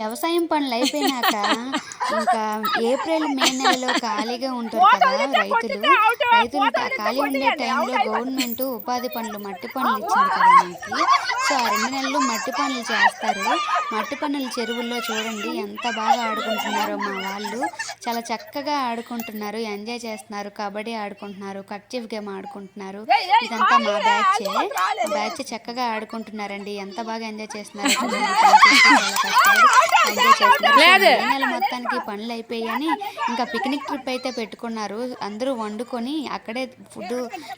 వ్యవసాయం పనులు అయిపోయినాక ఇంకా ఏప్రిల్ మే నెలలో ఖాళీగా ఉంటారు కదా రైతులు. రైతులు ఖాళీ ఉండే టైంలో గవర్నమెంట్ ఉపాధి పనులు మట్టి పనులు ఇచ్చింది కదా మనకి. సో ఆ రెండు నెలలు మట్టి పనులు చేస్తారు. మట్టి పనులు చెరువుల్లో చూడండి ఎంత బాగా ఆడుకుంటున్నారో మా వాళ్ళు. చాలా చక్కగా ఆడుకుంటున్నారు ఎంజాయ్ చేస్తున్నారు కబడ్డీ ఆడుకుంటున్నారు కర్చీఫ్ గేమ్ ఆడుకుంటున్నారు. ఇదంతా మా బ్యాచ్. బ్యాచ్ చక్కగా ఆడుకుంటున్నారండి. ఎంత బాగా ఎంజాయ్ చేస్తున్నారు మే నెల మొత్తానికి పనులు అయిపోయాయని ఇంకా పిక్నిక్ ట్రిప్ అయితే పెట్టుకున్నారు. అందరూ వండుకొని అక్కడే ఫుడ్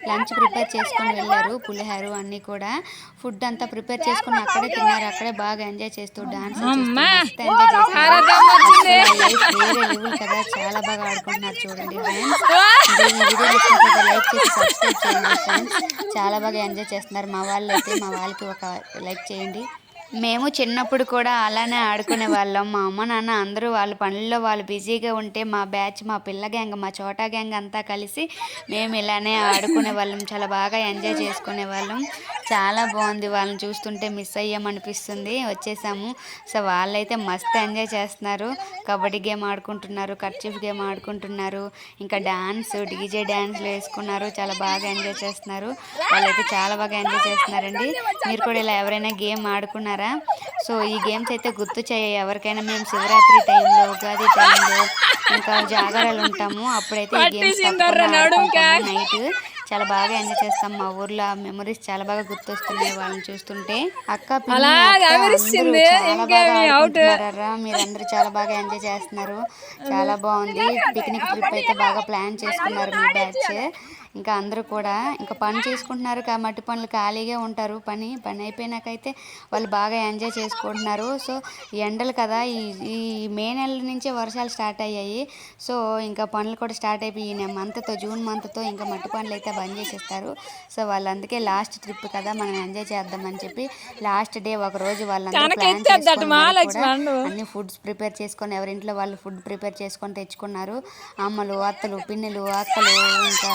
లంచ్ ప్రిపేర్ చేసుకొని వెళ్ళారు పులిహారు అన్నీ కూడా. ఫుడ్ అంతా ప్రిపేర్ చేసుకొని అక్కడే తిన్నారు. అక్కడే బాగా ఎంజాయ్ చేస్తూ డాన్స్ కదా. చాలా బాగా ఆడుకుంటున్నారు చూడండి ఫ్రెండ్స్. ఈ వీడియో నచ్చినట్లయితే లైక్ చేసి సబ్స్క్రైబ్ చేయండి ఫ్రెండ్స్ చాలా బాగా ఎంజాయ్ చేస్తున్నారు. మా వాళ్ళు అయితే మా వాళ్ళకి ఒక లైక్ చేయండి. మేము చిన్నప్పుడు కూడా అలానే ఆడుకునే వాళ్ళం. మా అమ్మ నాన్న అందరూ వాళ్ళ పనుల్లో వాళ్ళు బిజీగా ఉంటే మా బ్యాచ్ మా పిల్ల గ్యాంగ్ మా చోటా గ్యాంగ్ అంతా కలిసి మేము ఇలానే ఆడుకునే వాళ్ళం. చాలా బాగా ఎంజాయ్ చేసుకునే వాళ్ళం. చాలా బాగుంది. వాళ్ళని చూస్తుంటే మిస్ అయ్యామనిపిస్తుంది. వచ్చేసాము. సో వాళ్ళైతే మస్తు ఎంజాయ్ చేస్తున్నారు. కబడ్డీ గేమ్ ఆడుకుంటున్నారు కర్చీఫ్ గేమ్ ఆడుకుంటున్నారు ఇంకా డాన్స్ డీజే డాన్స్లు వేసుకున్నారు. చాలా బాగా ఎంజాయ్ చేస్తున్నారు. వాళ్ళైతే చాలా బాగా ఎంజాయ్ చేస్తున్నారండి. మీరు కూడా ఇలా ఎవరైనా గేమ్ ఆడుకున్నారా? సో ఈ గేమ్స్ అయితే గుర్తు చేయ ఎవరికైనా. మేము శివరాత్రి టైంలో ఉగాది టైంలో ఇంకా జాగారాలు ఉంటాము. అప్పుడైతే ఈ గేమ్స్ నైట్. చాలా బాగా ఎంజాయ్ చేస్తాం. మా ఊర్లో మెమరీస్ చాలా బాగా గుర్తొస్తున్నాయి వాళ్ళని చూస్తుంటే. అక్క బాగా మీరందరూ చాలా బాగా ఎంజాయ్ చేస్తున్నారు. చాలా బాగుంది. పిక్నిక్ ట్రిప్ అయితే బాగా ప్లాన్ చేసుకున్నారు మీ బ్యాచ్. ఇంకా అందరూ కూడా ఇంకా పని చేసుకుంటున్నారు కా మట్టి పనులు ఖాళీగా ఉంటారు. పని పని అయిపోయినాకైతే వాళ్ళు బాగా ఎంజాయ్ చేసుకుంటున్నారు. సో ఎండలు కదా ఈ ఈ మే నెల నుంచే వర్షాలు స్టార్ట్ అయ్యాయి. సో ఇంకా పనులు కూడా స్టార్ట్ అయిపోయి ఈ మంత్తో జూన్ మంత్తో ఇంకా మట్టి పనులు అయితే బంద్ చేసేస్తారు. సో వాళ్ళు అందుకే లాస్ట్ ట్రిప్ కదా మనం ఎంజాయ్ చేద్దామని చెప్పి లాస్ట్ డే ఒక రోజు వాళ్ళందరూ ప్లాన్ చేసుకొని అన్ని ఫుడ్స్ ప్రిపేర్ చేసుకొని ఎవరింట్లో వాళ్ళు ఫుడ్ ప్రిపేర్ చేసుకొని తెచ్చుకున్నారు. అమ్మలు అత్తలు పిన్నులు అక్కలు ఇంకా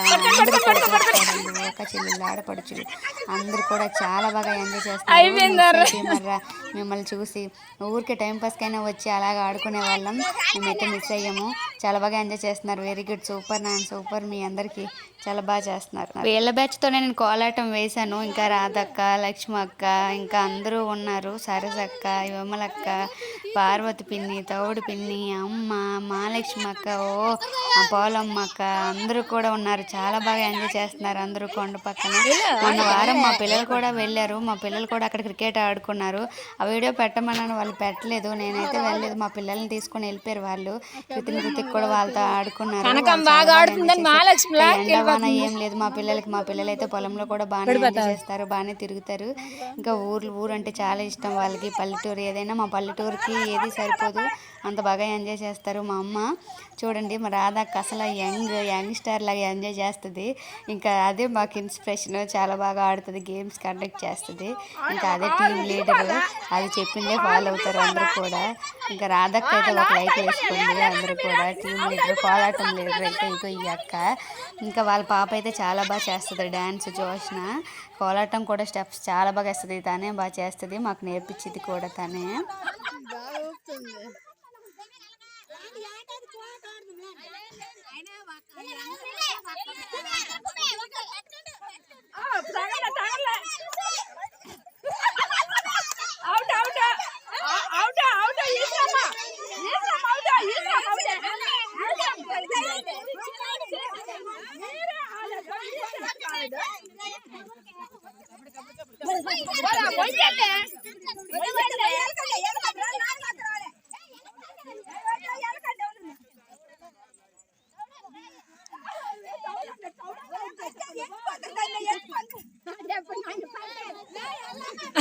అందరూ కూడా ఒక చెల్లెళ్ళు ఆడపడుచులు అందరూ కూడా చాలా బాగా ఎంజాయ్ చేస్తారు. మిమ్మల్ని చూసి ఊరికే టైం పాస్కైనా వచ్చి అలాగ ఆడుకునే వాళ్ళం. మేమైతే మిస్ అయ్యాము. చాలా బాగా ఎంజాయ్ చేస్తున్నారు. Very good. సూపర్ నాన్ సూపర్. మీ అందరికీ చాలా బాగా చేస్తున్నారు. వీళ్ళ బ్యాచ్తోనే నేను కోలాటం వేశాను. ఇంకా రాధక్క లక్ష్మి అక్క ఇంకా అందరూ ఉన్నారు. సరసక్క విమలక్క పార్వతి పిన్ని తౌడు పిన్ని అమ్మ మహాలక్ష్మి అక్క ఓ ఆ పోలమ్మ అక్క అందరూ కూడా ఉన్నారు. చాలా బాగా ఎంజాయ్ చేస్తున్నారు అందరూ కొండ పక్కన. మొన్న వారం మా పిల్లలు కూడా వెళ్ళారు. మా పిల్లలు కూడా అక్కడ క్రికెట్ ఆడుకున్నారు. ఆ వీడియో పెట్టమన్నాను వాళ్ళు పెట్టలేదు. నేనైతే వెళ్ళలేదు. మా పిల్లల్ని తీసుకొని వెళ్ళిపోయారు వాళ్ళు. కృతిని కృతిక్ కూడా వాళ్ళతో ఆడుకున్నారు. ఏం లేదు. మా పిల్లలకి మా పిల్లలు అయితే పొలంలో కూడా బాగానే ఎంజాయ్ చేస్తారు. బాగానే తిరుగుతారు. ఇంకా ఊర్లు ఊరు అంటే చాలా ఇష్టం వాళ్ళకి. పల్లెటూరు ఏదైనా మా పల్లెటూరుకి ఏది సరిపోదు. అంత బాగా ఎంజాయ్ చేస్తారు మా అమ్మ. చూడండి మా రాధాకి అసలు యంగ్ యంగ్ స్టార్ లాగా ఎంజాయ్ చేస్తుంది. ఇంకా అదే మాకు ఇన్స్పిరేషన్. చాలా బాగా ఆడుతుంది గేమ్స్ కండక్ట్ చేస్తుంది. ఇంకా అదే టీం లీడర్. అది చెప్పిందే ఫాలో అవుతారు అందరూ కూడా. ఇంకా రాధక్క అయితే ఒక లైక్ వేసుకుంది అందరూ కూడా. టీం లీడర్ కోలాటం లీడర్ అయితే ఇగో ఈ అక్క. ఇంకా వాళ్ళ పాప అయితే చాలా బాగా చేస్తుంది డ్యాన్స్ జోష్న. కోలాటం కూడా స్టెప్స్ చాలా బాగా వేస్తుంది. తనే బాగా చేస్తుంది. మాకు నేర్పించింది కూడా తనే. Out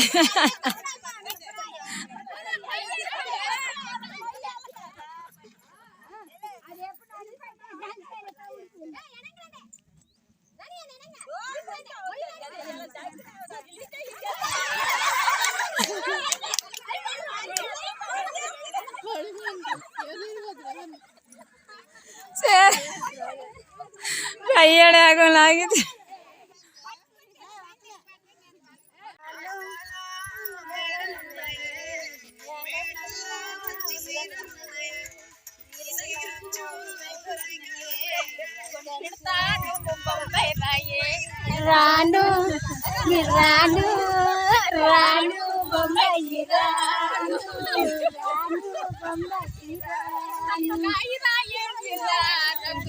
Ha ha ha. అయ్యాడు ఆగం లాగితే రాను రాను రాను బొమ్మాయి రాను రాను బొమ్మాయి రాను రాయి రాయి రాను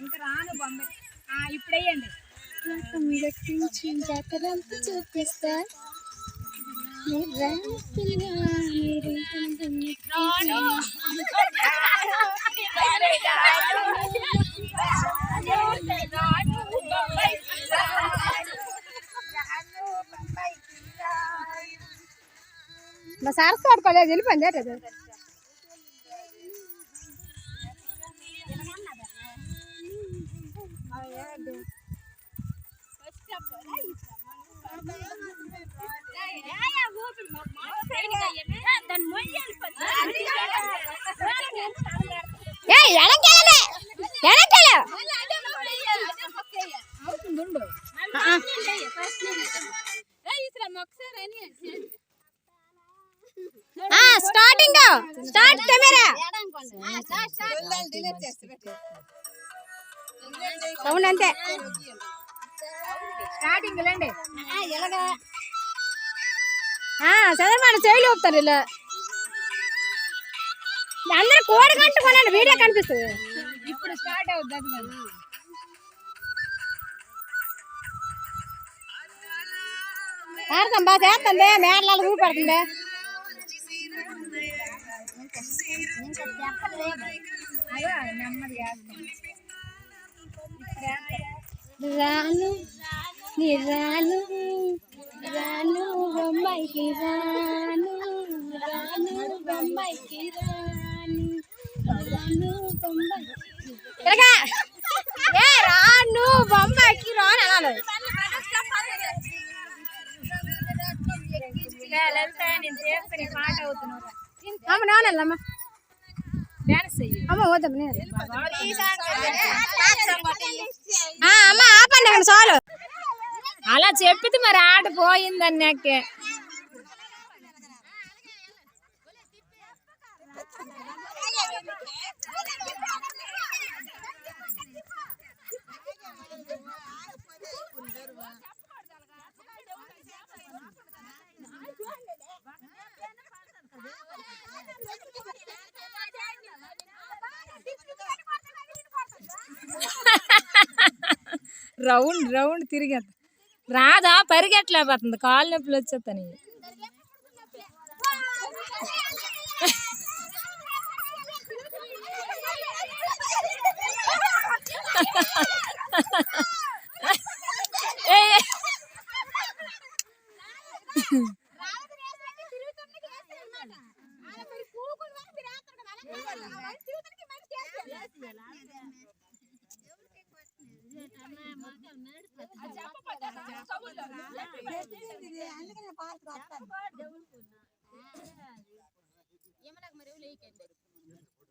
ఇంకా రాను జాతరంతా చూపిస్తా రాను. మా సార్ సార్ పడేది వెళ్ళిపోయింది ఆ స్టార్టింగ్ స్టార్ట్ కెమెరా సౌండ్ అంతే. స్టార్టింగ్ లేండి. ఆ చదవమని చెవులు ఊపుతారు ఇలా అందరూ కోడి కట్టుకోనండి వీడియో కనిపిస్తుంది. ఇప్పుడు స్టార్ట్ అవుద్ది మరి. ఆడతాం బాగా చేస్తుంది. మేడలాలు ఊపెడుతుంది. రాను నీ రాను రాను బొమ్మాయికి రాను రాను బొమ్మాయికి రాను రాను బొమ్మాయికి రాను బొమ్మాయికి రాను నేను చేసుకుని పాట అవుతున్నావు. అమ్మ పోతాం నేను అమ్మ ఆపండి అక్కడ చాలు. అలా చెప్పితే మరి ఆట పోయిందని నాకే రౌండ్ రౌండ్ తిరిగేది రాదా? పరిగెట్టలేకపోతుంది. కాలు నొప్పులు వచ్చేస్తాను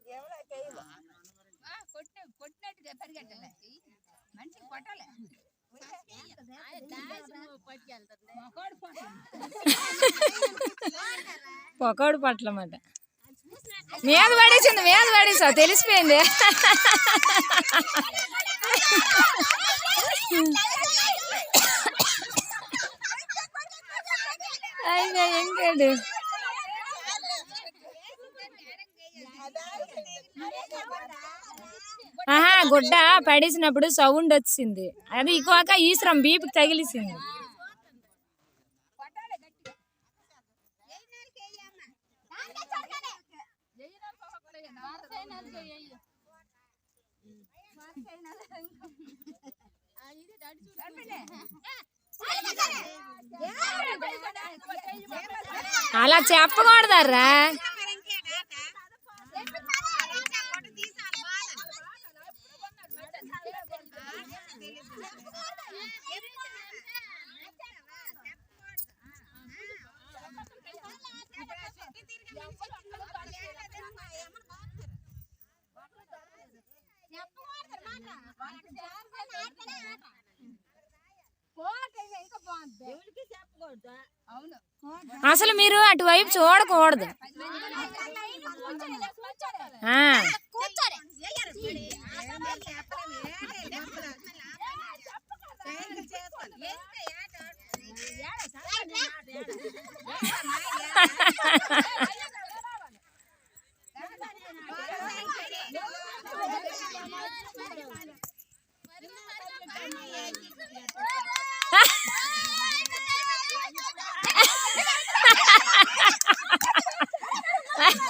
ఏయ్, ఏయ్. కొట్టినట్టుగా పరిగెట్టాలి మనిషికి కొట్టాలి పొకోడు పట్లమాట మీద పడేసింది మీద పడేసా తెలిసిపోయింది అయినా ఎంకాడు ఆహా గుడ్డ పడేసినప్పుడు సౌండ్ వచ్చింది. అది ఇకోక ఈశ్రం బీపీకి తగిలిసింది. అలా చెప్పకూడదర్రా అసలు మీరు అటువైపు చూడకూడదు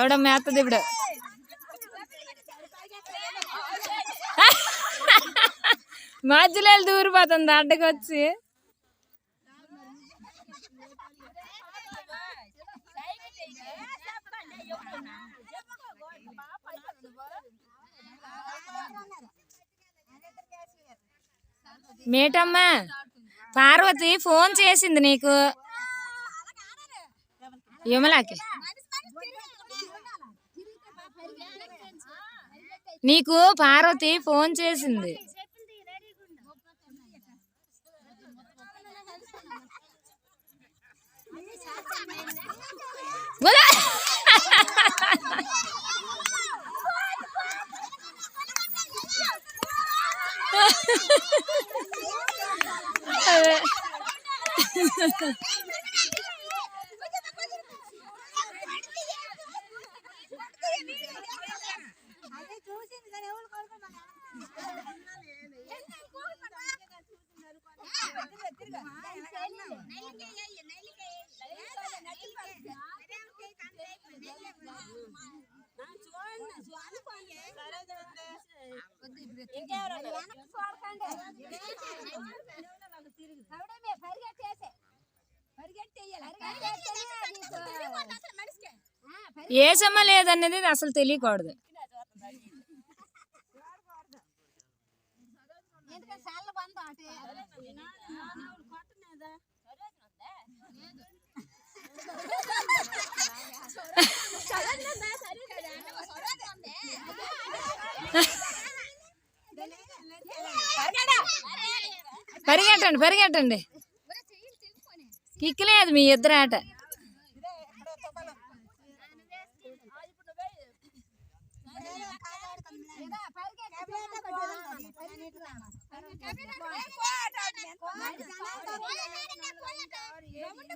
ఆ తవడం మేస్తుంది ఇప్పుడు మధ్యలో దూరిపోతుంది అడ్డకొచ్చి. మేటమ్మా పార్వతి ఫోన్ చేసింది నీకు. విమలాకి. నీకు పార్వతి ఫోన్ చేసింది అదే. ఏ సమ్మ లేదనేది అసలు తెలియకూడదు. పరిగెట్టండి పరిగెట్టండి. కిక్కలేదు మీ ఇద్దరు ఆట.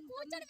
కూర్చొని